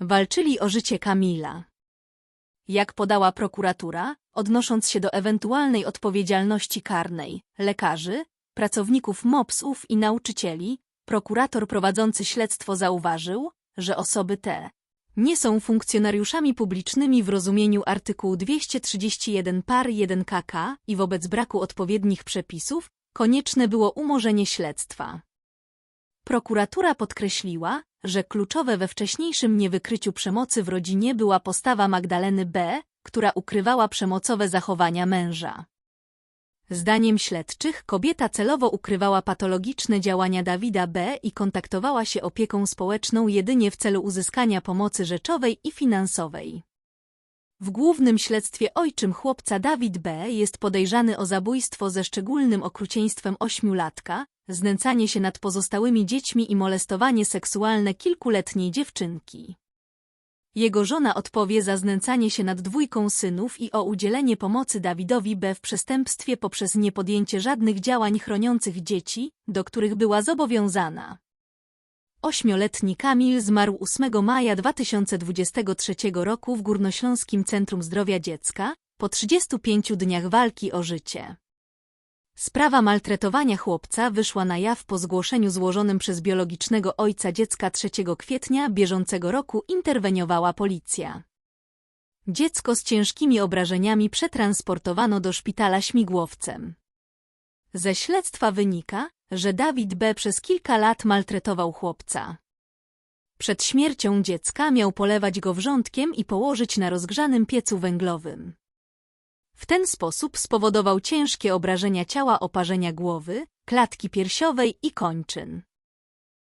Walczyli o życie Kamila. Jak podała prokuratura, odnosząc się do ewentualnej odpowiedzialności karnej lekarzy, pracowników MOPS-ów i nauczycieli, prokurator prowadzący śledztwo zauważył, że osoby te nie są funkcjonariuszami publicznymi w rozumieniu artykułu 231 par 1 KK i wobec braku odpowiednich przepisów konieczne było umorzenie śledztwa. Prokuratura podkreśliła, że kluczowe we wcześniejszym niewykryciu przemocy w rodzinie była postawa Magdaleny B., która ukrywała przemocowe zachowania męża. Zdaniem śledczych kobieta celowo ukrywała patologiczne działania Dawida B. i kontaktowała się opieką społeczną jedynie w celu uzyskania pomocy rzeczowej i finansowej. W głównym śledztwie ojczym chłopca Dawid B. jest podejrzany o zabójstwo ze szczególnym okrucieństwem ośmiolatka, znęcanie się nad pozostałymi dziećmi i molestowanie seksualne kilkuletniej dziewczynki. Jego żona odpowie za znęcanie się nad dwójką synów i o udzielenie pomocy Dawidowi B. w przestępstwie poprzez niepodjęcie żadnych działań chroniących dzieci, do których była zobowiązana. Ośmioletni Kamil zmarł 8 maja 2023 roku w Górnośląskim Centrum Zdrowia Dziecka, po 35 dniach walki o życie. Sprawa maltretowania chłopca wyszła na jaw po zgłoszeniu złożonym przez biologicznego ojca dziecka 3 kwietnia bieżącego roku interweniowała policja. Dziecko z ciężkimi obrażeniami przetransportowano do szpitala śmigłowcem. Ze śledztwa wynika, że Dawid B. przez kilka lat maltretował chłopca. Przed śmiercią dziecka miał polewać go wrzątkiem i położyć na rozgrzanym piecu węglowym. W ten sposób spowodował ciężkie obrażenia ciała oparzenia głowy, klatki piersiowej i kończyn.